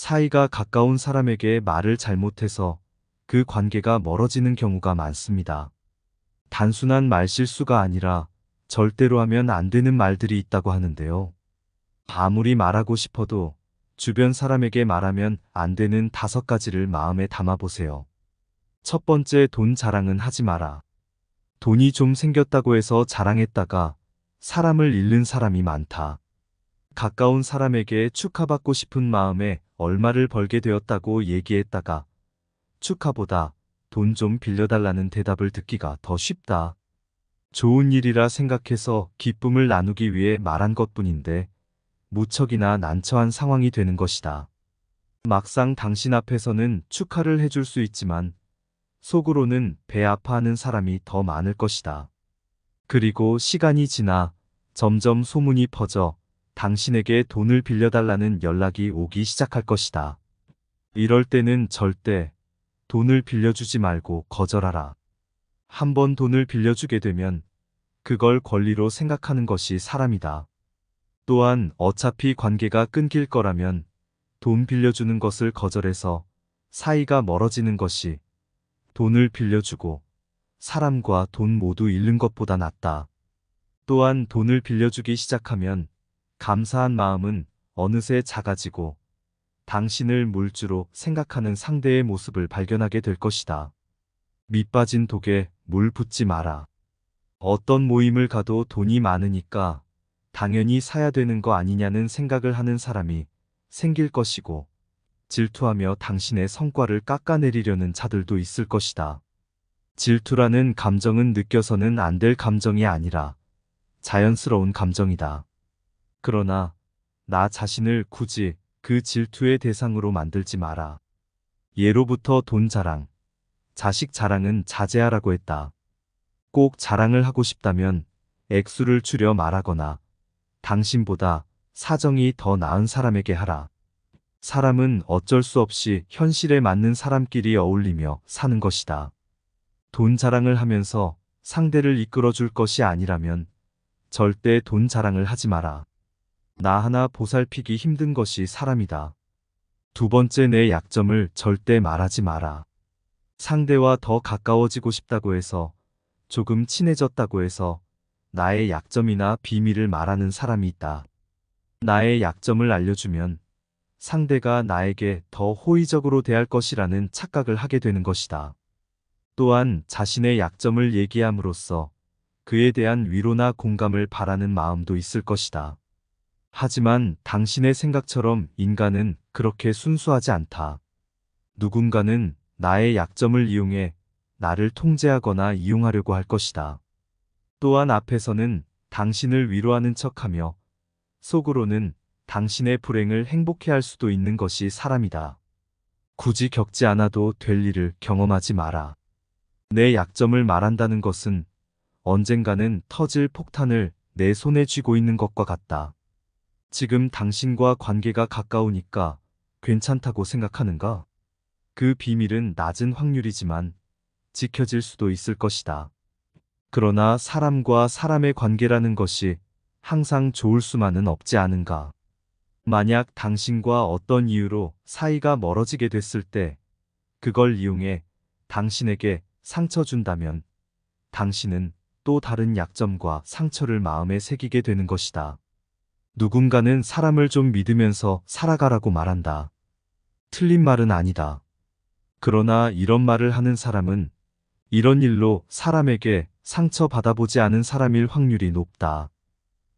사이가 가까운 사람에게 말을 잘못해서 그 관계가 멀어지는 경우가 많습니다. 단순한 말실수가 아니라 절대로 하면 안 되는 말들이 있다고 하는데요. 아무리 말하고 싶어도 주변 사람에게 말하면 안 되는 다섯 가지를 마음에 담아보세요. 첫 번째 돈 자랑은 하지 마라. 돈이 좀 생겼다고 해서 자랑했다가 사람을 잃는 사람이 많다. 가까운 사람에게 축하받고 싶은 마음에 얼마를 벌게 되었다고 얘기했다가 축하보다 돈 좀 빌려달라는 대답을 듣기가 더 쉽다. 좋은 일이라 생각해서 기쁨을 나누기 위해 말한 것 뿐인데 무척이나 난처한 상황이 되는 것이다. 막상 당신 앞에서는 축하를 해줄 수 있지만 속으로는 배 아파하는 사람이 더 많을 것이다. 그리고 시간이 지나 점점 소문이 퍼져 당신에게 돈을 빌려달라는 연락이 오기 시작할 것이다. 이럴 때는 절대 돈을 빌려주지 말고 거절하라. 한번 돈을 빌려주게 되면 그걸 권리로 생각하는 것이 사람이다. 또한 어차피 관계가 끊길 거라면 돈 빌려주는 것을 거절해서 사이가 멀어지는 것이 돈을 빌려주고 사람과 돈 모두 잃는 것보다 낫다. 또한 돈을 빌려주기 시작하면 감사한 마음은 어느새 작아지고 당신을 물주로 생각하는 상대의 모습을 발견하게 될 것이다. 밑빠진 독에 물 붓지 마라. 어떤 모임을 가도 돈이 많으니까 당연히 사야 되는 거 아니냐는 생각을 하는 사람이 생길 것이고 질투하며 당신의 성과를 깎아내리려는 자들도 있을 것이다. 질투라는 감정은 느껴서는 안 될 감정이 아니라 자연스러운 감정이다. 그러나 나 자신을 굳이 그 질투의 대상으로 만들지 마라. 예로부터 돈 자랑, 자식 자랑은 자제하라고 했다. 꼭 자랑을 하고 싶다면 액수를 줄여 말하거나 당신보다 사정이 더 나은 사람에게 하라. 사람은 어쩔 수 없이 현실에 맞는 사람끼리 어울리며 사는 것이다. 돈 자랑을 하면서 상대를 이끌어 줄 것이 아니라면 절대 돈 자랑을 하지 마라. 나 하나 보살피기 힘든 것이 사람이다. 두 번째 내 약점을 절대 말하지 마라. 상대와 더 가까워지고 싶다고 해서 조금 친해졌다고 해서 나의 약점이나 비밀을 말하는 사람이 있다. 나의 약점을 알려주면 상대가 나에게 더 호의적으로 대할 것이라는 착각을 하게 되는 것이다. 또한 자신의 약점을 얘기함으로써 그에 대한 위로나 공감을 바라는 마음도 있을 것이다. 하지만 당신의 생각처럼 인간은 그렇게 순수하지 않다. 누군가는 나의 약점을 이용해 나를 통제하거나 이용하려고 할 것이다. 또한 앞에서는 당신을 위로하는 척하며 속으로는 당신의 불행을 행복해 할 수도 있는 것이 사람이다. 굳이 겪지 않아도 될 일을 경험하지 마라. 내 약점을 말한다는 것은 언젠가는 터질 폭탄을 내 손에 쥐고 있는 것과 같다. 지금 당신과 관계가 가까우니까 괜찮다고 생각하는가? 그 비밀은 낮은 확률이지만 지켜질 수도 있을 것이다. 그러나 사람과 사람의 관계라는 것이 항상 좋을 수만은 없지 않은가. 만약 당신과 어떤 이유로 사이가 멀어지게 됐을 때 그걸 이용해 당신에게 상처 준다면 당신은 또 다른 약점과 상처를 마음에 새기게 되는 것이다. 누군가는 사람을 좀 믿으면서 살아가라고 말한다. 틀린 말은 아니다. 그러나 이런 말을 하는 사람은 이런 일로 사람에게 상처 받아보지 않은 사람일 확률이 높다.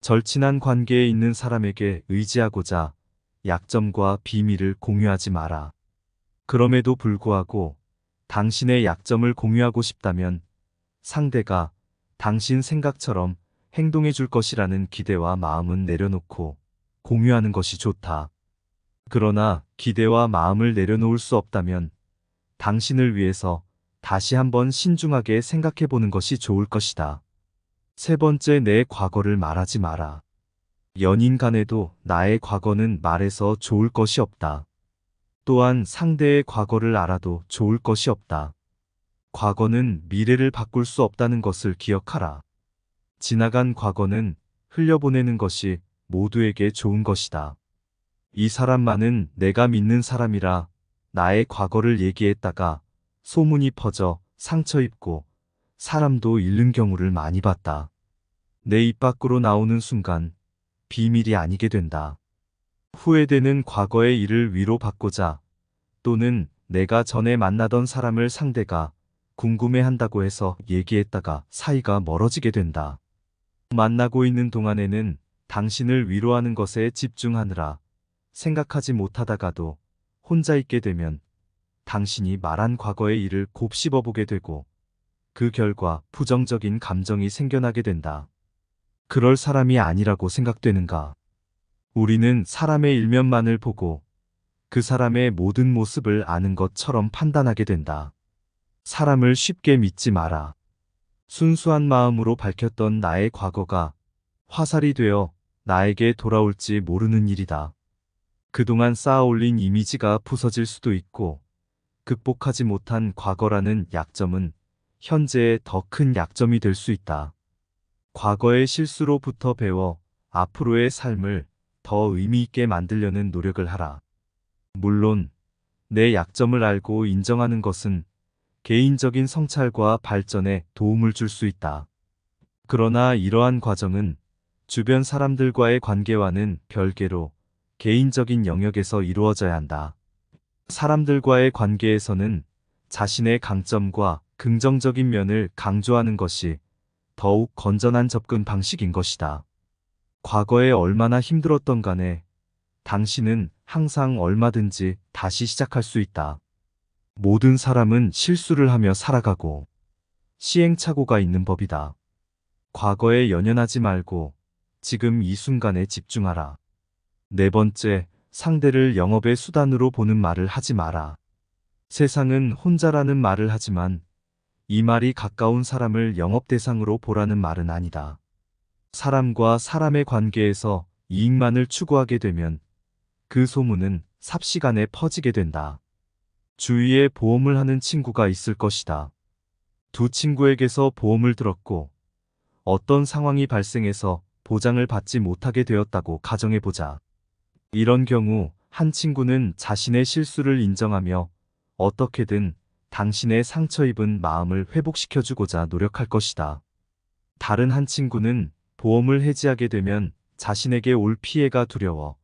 절친한 관계에 있는 사람에게 의지하고자 약점과 비밀을 공유하지 마라. 그럼에도 불구하고 당신의 약점을 공유하고 싶다면 상대가 당신 생각처럼 행동해 줄 것이라는 기대와 마음은 내려놓고 공유하는 것이 좋다. 그러나 기대와 마음을 내려놓을 수 없다면 당신을 위해서 다시 한번 신중하게 생각해 보는 것이 좋을 것이다. 세 번째 내 과거를 말하지 마라. 연인 간에도 나의 과거는 말해서 좋을 것이 없다. 또한 상대의 과거를 알아도 좋을 것이 없다. 과거는 미래를 바꿀 수 없다는 것을 기억하라. 지나간 과거는 흘려보내는 것이 모두에게 좋은 것이다. 이 사람만은 내가 믿는 사람이라 나의 과거를 얘기했다가 소문이 퍼져 상처 입고 사람도 잃는 경우를 많이 봤다. 내 입 밖으로 나오는 순간 비밀이 아니게 된다. 후회되는 과거의 일을 위로받고자 또는 내가 전에 만나던 사람을 상대가 궁금해 한다고 해서 얘기했다가 사이가 멀어지게 된다. 만나고 있는 동안에는 당신을 위로하는 것에 집중하느라 생각하지 못하다가도 혼자 있게 되면 당신이 말한 과거의 일을 곱씹어 보게 되고 그 결과 부정적인 감정이 생겨나게 된다. 그럴 사람이 아니라고 생각되는가? 우리는 사람의 일면만을 보고 그 사람의 모든 모습을 아는 것처럼 판단하게 된다. 사람을 쉽게 믿지 마라. 순수한 마음으로 밝혔던 나의 과거가 화살이 되어 나에게 돌아올지 모르는 일이다. 그동안 쌓아올린 이미지가 부서질 수도 있고 극복하지 못한 과거라는 약점은 현재의 더 큰 약점이 될 수 있다. 과거의 실수로부터 배워 앞으로의 삶을 더 의미 있게 만들려는 노력을 하라. 물론 내 약점을 알고 인정하는 것은 개인적인 성찰과 발전에 도움을 줄 수 있다. 그러나 이러한 과정은 주변 사람들과의 관계와는 별개로 개인적인 영역에서 이루어져야 한다. 사람들과의 관계에서는 자신의 강점과 긍정적인 면을 강조하는 것이 더욱 건전한 접근 방식인 것이다. 과거에 얼마나 힘들었던 간에 당신은 항상 얼마든지 다시 시작할 수 있다. 모든 사람은 실수를 하며 살아가고 시행착오가 있는 법이다. 과거에 연연하지 말고 지금 이 순간에 집중하라. 네 번째, 상대를 영업의 수단으로 보는 말을 하지 마라. 세상은 혼자라는 말을 하지만 이 말이 가까운 사람을 영업 대상으로 보라는 말은 아니다. 사람과 사람의 관계에서 이익만을 추구하게 되면 그 소문은 삽시간에 퍼지게 된다. 주위에 보험을 하는 친구가 있을 것이다. 두 친구에게서 보험을 들었고 어떤 상황이 발생해서 보장을 받지 못하게 되었다고 가정해보자. 이런 경우 한 친구는 자신의 실수를 인정하며 어떻게든 당신의 상처 입은 마음을 회복시켜주고자 노력할 것이다. 다른 한 친구는 보험을 해지하게 되면 자신에게 올 피해가 두려워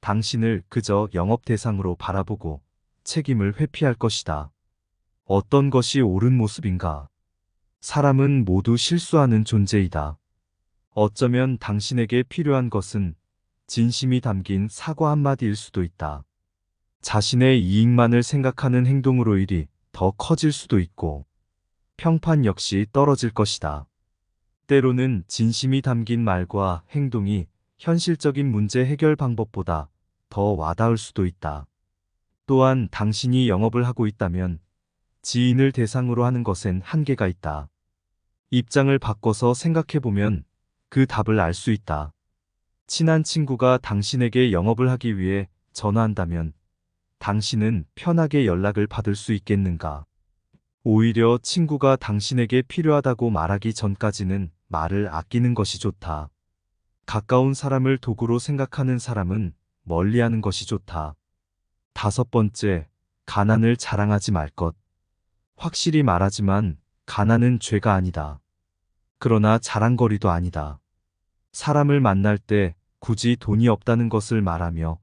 당신을 그저 영업 대상으로 바라보고 책임을 회피할 것이다. 어떤 것이 옳은 모습인가? 사람은 모두 실수하는 존재이다. 어쩌면 당신에게 필요한 것은 진심이 담긴 사과 한마디일 수도 있다. 자신의 이익만을 생각하는 행동으로 일이 더 커질 수도 있고 평판 역시 떨어질 것이다. 때로는 진심이 담긴 말과 행동이 현실적인 문제 해결 방법보다 더 와닿을 수도 있다. 또한 당신이 영업을 하고 있다면 지인을 대상으로 하는 것엔 한계가 있다. 입장을 바꿔서 생각해보면 그 답을 알 수 있다. 친한 친구가 당신에게 영업을 하기 위해 전화한다면 당신은 편하게 연락을 받을 수 있겠는가? 오히려 친구가 당신에게 필요하다고 말하기 전까지는 말을 아끼는 것이 좋다. 가까운 사람을 도구로 생각하는 사람은 멀리하는 것이 좋다. 다섯 번째, 가난을 자랑하지 말 것. 확실히 말하지만 가난은 죄가 아니다. 그러나 자랑거리도 아니다. 사람을 만날 때 굳이 돈이 없다는 것을 말하며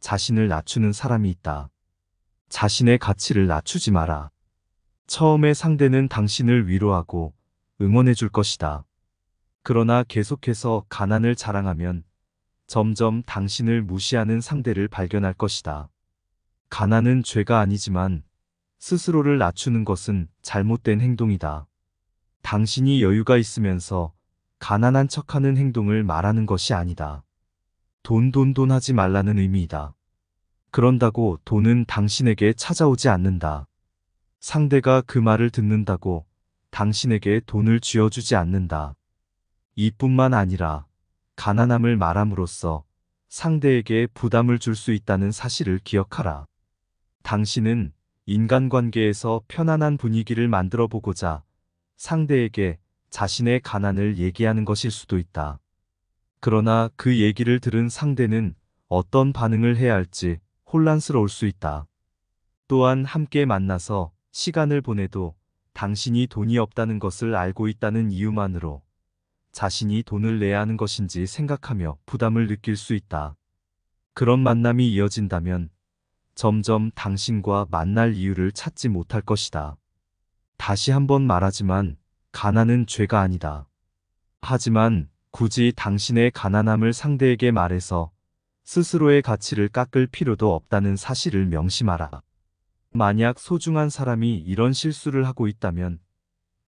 자신을 낮추는 사람이 있다. 자신의 가치를 낮추지 마라. 처음에 상대는 당신을 위로하고 응원해 줄 것이다. 그러나 계속해서 가난을 자랑하면 점점 당신을 무시하는 상대를 발견할 것이다. 가난은 죄가 아니지만 스스로를 낮추는 것은 잘못된 행동이다. 당신이 여유가 있으면서 가난한 척하는 행동을 말하는 것이 아니다. 돈돈돈 하지 말라는 의미이다. 그런다고 돈은 당신에게 찾아오지 않는다. 상대가 그 말을 듣는다고 당신에게 돈을 쥐어주지 않는다. 이뿐만 아니라 가난함을 말함으로써 상대에게 부담을 줄 수 있다는 사실을 기억하라. 당신은 인간관계에서 편안한 분위기를 만들어 보고자 상대에게 자신의 가난을 얘기하는 것일 수도 있다. 그러나 그 얘기를 들은 상대는 어떤 반응을 해야 할지 혼란스러울 수 있다. 또한 함께 만나서 시간을 보내도 당신이 돈이 없다는 것을 알고 있다는 이유만으로 자신이 돈을 내야 하는 것인지 생각하며 부담을 느낄 수 있다. 그런 만남이 이어진다면 점점 당신과 만날 이유를 찾지 못할 것이다. 다시 한번 말하지만 가난은 죄가 아니다. 하지만 굳이 당신의 가난함을 상대에게 말해서 스스로의 가치를 깎을 필요도 없다는 사실을 명심하라. 만약 소중한 사람이 이런 실수를 하고 있다면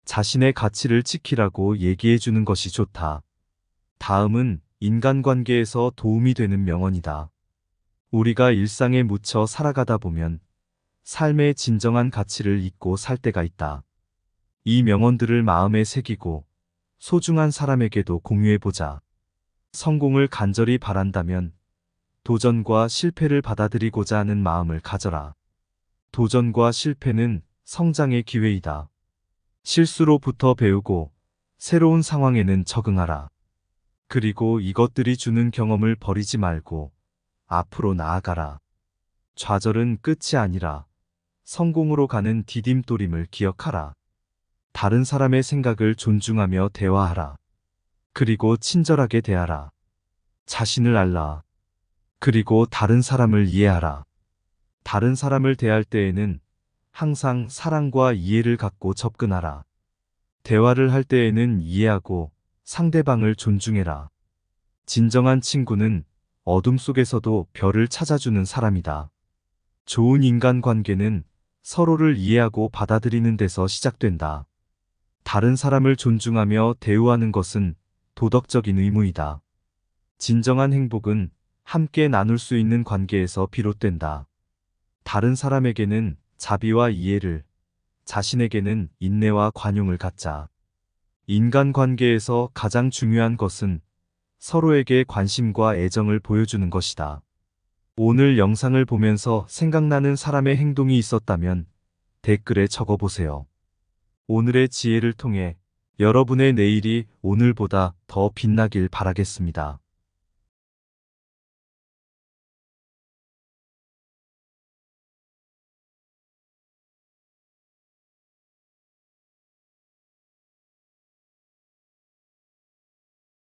자신의 가치를 지키라고 얘기해 주는 것이 좋다. 다음은 인간관계에서 도움이 되는 명언이다. 우리가 일상에 묻혀 살아가다 보면 삶의 진정한 가치를 잊고 살 때가 있다. 이 명언들을 마음에 새기고 소중한 사람에게도 공유해보자. 성공을 간절히 바란다면 도전과 실패를 받아들이고자 하는 마음을 가져라. 도전과 실패는 성장의 기회이다. 실수로부터 배우고 새로운 상황에는 적응하라. 그리고 이것들이 주는 경험을 버리지 말고 앞으로 나아가라. 좌절은 끝이 아니라 성공으로 가는 디딤돌임을 기억하라. 다른 사람의 생각을 존중하며 대화하라. 그리고 친절하게 대하라. 자신을 알라. 그리고 다른 사람을 이해하라. 다른 사람을 대할 때에는 항상 사랑과 이해를 갖고 접근하라. 대화를 할 때에는 이해하고 상대방을 존중해라. 진정한 친구는 어둠 속에서도 별을 찾아주는 사람이다. 좋은 인간 관계는 서로를 이해하고 받아들이는 데서 시작된다. 다른 사람을 존중하며 대우하는 것은 도덕적인 의무이다. 진정한 행복은 함께 나눌 수 있는 관계에서 비롯된다. 다른 사람에게는 자비와 이해를, 자신에게는 인내와 관용을 갖자. 인간 관계에서 가장 중요한 것은 서로에게 관심과 애정을 보여주는 것이다. 오늘 영상을 보면서 생각나는 사람의 행동이 있었다면 댓글에 적어보세요. 오늘의 지혜를 통해 여러분의 내일이 오늘보다 더 빛나길 바라겠습니다.